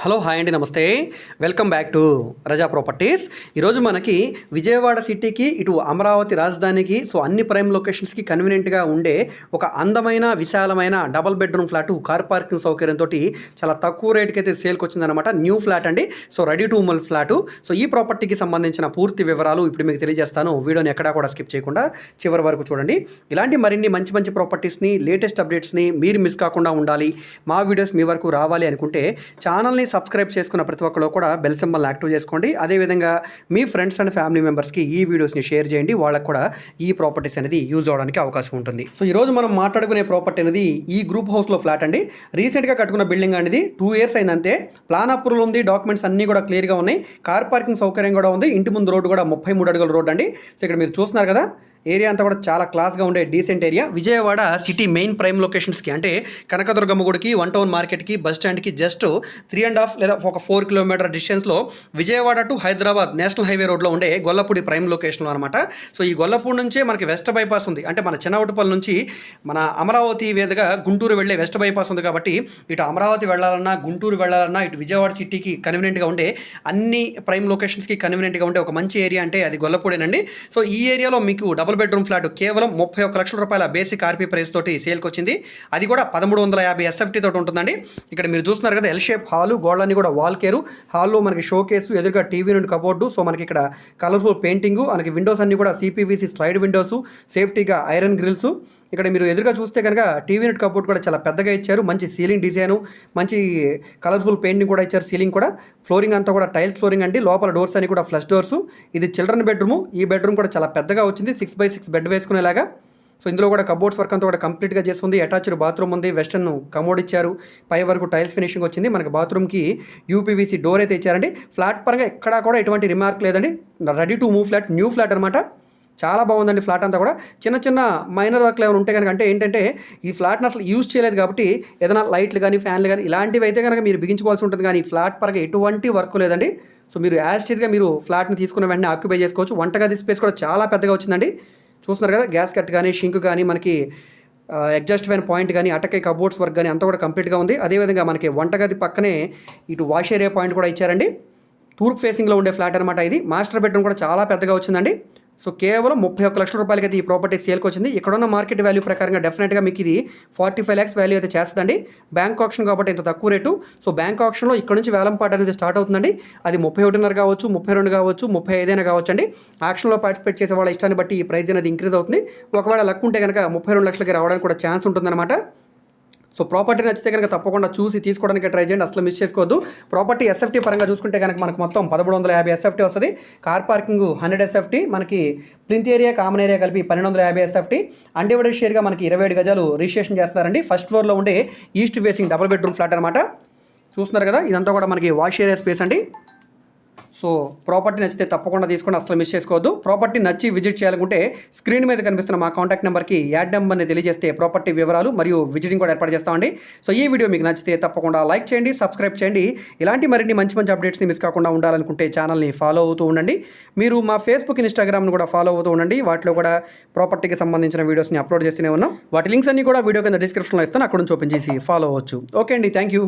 Hello hi అండి నమస్తే. Welcome back to Raza properties. ఈరోజు మనకి విజయవాడ సిటీకి ఇటు అమరావతి రాజధానికి సో అన్ని ప్రైమ్ లొకేషన్స్కి కన్వీనియంట్గా ఉండే ఒక అందమైన విశాలమైన double bedroom flat car parking సౌకర్యంతో చాలా తక్కువ రేట్కి అయితే సేల్కి వచ్చిందనమాట న్యూ ఫ్లాట్ అండి. సో రెడీ టు ఉమల్ ఫ్లాట్. సో ఈ ప్రాపర్టీకి సంబంధించిన పూర్తి వివరాలు ఇప్పుడు మీకు తెలియజేస్తాను. వీడియోని ఎక్కడా కూడా స్కిప్ చేయకుండా చివరి వరకు చూడండి. ఇలాంటి మరిన్ని మంచి మంచి ప్రాపర్టీస్ని లేటెస్ట్ అప్డేట్స్ని మీరు మిస్ కాకుండా ఉండాలి. మా వీడియోస్ మీ వరకు రావాలి అనుకుంటే ఛానల్ని సబ్స్క్రైబ్ చేసుకున్న ప్రతి ఒక్కరు కూడా బెల్ సింబల్ని యాక్టివ్ చేసుకోండి. అదేవిధంగా మీ ఫ్రెండ్స్ అండ్ ఫ్యామిలీ మెంబర్స్కి ఈ వీడియోస్ని షేర్ చేయండి. వాళ్ళకి కూడా ఈ ప్రాపర్టీస్ అనేది యూజ్ అవడానికి అవకాశం ఉంటుంది. సో ఈరోజు మనం మాట్లాడుకునే ప్రాపర్టీ అనేది ఈ గ్రూప్ హౌస్లో ఫ్లాట్ అండి. రీసెంట్గా కట్టుకున్న బిల్డింగ్ అనేది టూ ఇయర్స్ అయిందంతే. ప్లాన్ అప్రూవల్ ఉంది. డాక్యుమెంట్స్ అన్నీ కూడా క్లియర్గా ఉన్నాయి. కార్ పార్కింగ్ సౌకర్యం కూడా ఉంది. ఇంటి ముందు రోడ్డు కూడా ముప్పై మూడు అడుగుల రోడ్ అండి. సో ఇక్కడ మీరు చూస్తున్నారు కదా. ఏరియా అంతా కూడా చాలా క్లాస్గా ఉండే decent area Vijayawada city main prime లొకేషన్స్కి అంటే కనకదుర్గమ్మ గుడికి వన్ టౌన్ మార్కెట్కి బస్ స్టాండ్కి జస్ట్ త్రీ అండ్ హాఫ్ లేదా ఒక ఫోర్ కిలోమీటర్ డిస్టెన్స్లో Vijayawada to Hyderabad national highway రోడ్లో ఉండే గొల్లపూడి ప్రైమ్ లొకేషన్లో అనమాట సో ఈ గొల్లపూడి నుంచే మనకి వెస్ట్ బైపాస్ ఉంది. అంటే మన చిన్నవటిపల్లి నుంచి మన అమరావతి వేదిగా గుంటూరు వెళ్ళే వెస్ట్ బైపాస్ ఉంది కాబట్టి ఇటు అమరావతి వెళ్ళాలన్నా గుంటూరు వెళ్ళాలన్నా ఇటు విజయవాడ సిటీకి కన్వీనియంట్గా ఉండే అన్ని ప్రైమ్ లొకేషన్స్కి కన్వీనియంట్గా ఉండే ఒక మంచి ఏరియా అంటే అది గొల్లపూడేనండి. సో ఈ ఏరియాలో మీకు డబుల్ బెడ్రూమ్ ఫ్లాట్ కేవలం ముప్పై ఒక్క లక్షల రూపాయల బేసిక్ ఆర్పీ ప్రైస్ తోటి సేల్కి వచ్చింది. అది కూడా పదమూడు వందల యాభై ఎస్ఎఫ్టీ తోటి ఉంటుందండి. ఇక్కడ మీరు చూస్తున్నారు కదా ఎల్ షేప్ హాల్ గోడలన్నీ కూడా వాల్ కేరు హాల్లో మనకి షో కేసు ఎదురుగా టీవీ నుండి కబోర్డు సో మనకి ఇక్కడ కలర్ఫుల్ పెయింటింగ్ మనకి విండోస్ అన్ని కూడా సిపివిసి స్లైడ్ విండోస్ సేఫ్టీగా ఐరన్ గ్రిల్స్ ఇక్కడ మీరు ఎదురుగా చూస్తే కనుక టీవీ నెట్ కబోర్డ్ కూడా చాలా పెద్దగా ఇచ్చారు. మంచి సీలింగ్ డిజైను మంచి కలర్ఫుల్ పెయింటింగ్ కూడా ఇచ్చారు. సీలింగ్ కూడా. ఫ్లోరింగ్ అంతా కూడా టైల్స్ ఫ్లోరింగ్ అండి. లోపల డోర్స్ అన్ని కూడా ఫ్లష్ డోర్స్. ఇది చిల్డ్రన్ బెడ్రూమ్. ఈ బెడ్రూమ్ కూడా చాలా పెద్దగా వచ్చింది. సిక్స్ బై సిక్స్ బెడ్ వేసుకునేలాగా. సో ఇందులో కూడా కబోర్డ్స్ వర్క్ అంతా కూడా కంప్లీట్గా చేస్తుంది. అటాచ్డ్ బాత్రూమ్ ఉంది. వెస్టర్న్ కమోడ్ ఇచ్చారు. పై వరకు టైల్స్ ఫినిషింగ్ వచ్చింది. మనకి బాత్రూమ్కి యూపీవీసీ డోర్ అయితే ఇచ్చారండి. ఫ్లాట్ పరంగా ఎక్కడా కూడా ఎటువంటి రిమార్క్ లేదండి. Ready to move flat. New flat అనమాట చాలా బాగుందండి ఫ్లాట్ అంతా కూడా. చిన్న చిన్న మైనర్ వర్క్లు ఏమైనా ఉంటే కనుక అంటే ఏంటంటే ఈ ఫ్లాట్ని అసలు యూజ్ చేయలేదు కాబట్టి ఏదైనా లైట్లు కానీ ఫ్యాన్లు కానీ ఇలాంటివి అయితే కనుక మీరు బిగించుకోవాల్సి ఉంటుంది. కానీ ఈ ఫ్లాట్ పరంగా ఎటువంటి వర్క్ లేదండి. సో మీరు యాజ్టీజ్గా మీరు ఫ్లాట్ని తీసుకున్న వెంటనే ఆక్యుపై చేసుకోవచ్చు. వంటగది స్పేస్ కూడా చాలా పెద్దగా వచ్చిందండి. చూస్తున్నారు కదా గ్యాస్ కట్ కానీ షింక్ కానీ మనకి ఎగ్జాస్ట్ ఫ్యాన్ పాయింట్ కానీ అటకే కబోర్డ్స్ వర్క్ కానీ అంతా కూడా కంప్లీట్గా ఉంది. అదేవిధంగా మనకి వంటగది పక్కనే ఇటు వాష్ ఏరియా పాయింట్ కూడా ఇచ్చారండి. తూర్పు ఫేసింగ్లో ఉండే ఫ్లాట్ అనమాట ఇది. మాస్టర్ బెడ్రూమ్ కూడా చాలా పెద్దగా వచ్చిందండి. సో కేవలం ముప్పై ఒక్క లక్షల రూపాయలకి అయితే ఈ ప్రాపర్టీ సేల్కి వచ్చింది ఇక్కడున్న మార్కెట్ వాల్యూ ప్రకారంగా డెఫినెట్గా మీకు ఇది ఫార్టీ ఫైవ్ ల్యాక్స్ వాల్యూ అయితే చేస్తుందండి. బ్యాంక్ ఆప్షన్ కాబట్టి ఇంత తక్కువ రేటు. సో బ్యాంక్ ఆప్షన్లో ఇక్కడ నుంచి వేలంపాట అనేది స్టార్ట్ అవుతుందండి. అది ముప్పై ఒకటిన్నర కావచ్చు ముప్పై రెండు కావచ్చు ముప్పై ఐదైనా కావచ్చు అండి ఆక్షన్లో పార్టిసిపేట్ చేసే వాళ్ళ ఇష్టాన్ని బట్టి ఈ ప్రైస్ అనేది ఇంక్రీజ్ అవుతుంది. ఒకవేళ లక్ ఉంటే కనుక ముప్పై రెండు లక్షలకి రావడానికి కూడా ఛాన్స్ ఉంటుందన్నమాట. సో ప్రాపర్టీ నచ్చితే కనుక తప్పకుండా చూసి తీసుకోవడానికి ట్రై చేయండి. అసలు మిస్ చేసుకోవద్దు. ప్రాపర్టీ ఎస్ఎఫ్టీ పరంగా చూసుకుంటే కనుక మనకు మొత్తం పదమూడు వందల యాభై ఎస్ఎఫ్టీ వస్తుంది. కార్ పార్కింగ్ హండ్రెడ్ ఎస్ఎఫ్టీ మనకి ప్లింత్ ఏరియా కామన్ ఏరియా కలిపి పన్నెండు వందల యాభై ఎస్ఎఫ్టీ అండివైడెడ్ షేర్గా మనకి ఇరవై ఏడు గజాలు రిజిస్ట్రేషన్ చేస్తున్నారండి. ఫస్ట్ ఫ్లోర్లో ఉండే east facing double bedroom flat అనమాట చూస్తున్నారు కదా ఇదంతా కూడా మనకి వాష్ ఏరియా స్పేస్ అండి. సో ప్రాపర్టీ నచ్చితే తప్పకుండా తీసుకొని అసలు మిస్ చేసుకోవద్దు. ప్రాపర్టీ నచ్చి విజిట్ చేయాలనుకుంటే స్క్రీన్ మీద కనిపిస్తున్న మా కాంటాక్ట్ నెంబర్కి యాడ్ నెంబర్ని తెలియజేస్తే ప్రాపర్టీ వివరాలు మరియు విజిటింగ్ కూడా ఏర్పాటు చేస్తామండి. సో ఈ వీడియో మీకు నచ్చితే తప్పకుండా లైక్ చేయండి సబ్స్క్రైబ్ చేయండి. ఇలాంటి మరిన్ని మంచి మంచి అప్డేట్స్ని మిస్ కాకుండా ఉండాలనుకుంటే ఛానల్ని ఫాలో అవుతూ ఉండండి. మీరు మా ఫేస్బుక్ ఇన్స్టాగ్రామ్ను కూడా ఫాలో అవుతూ ఉండండి. వాటిలో కూడా ప్రాపర్టీకి సంబంధించిన వీడియోస్ని అప్లోడ్ చేస్తూనే ఉన్నాం. వాటి లింక్స్ అన్ని కూడా వీడియో కింద డిస్క్రిప్షన్లో ఇస్తాను. అక్కడ నుంచి ఓపెన్ చేసి ఫాలో అవ్వచ్చు. ఓకే అండి. Thank you.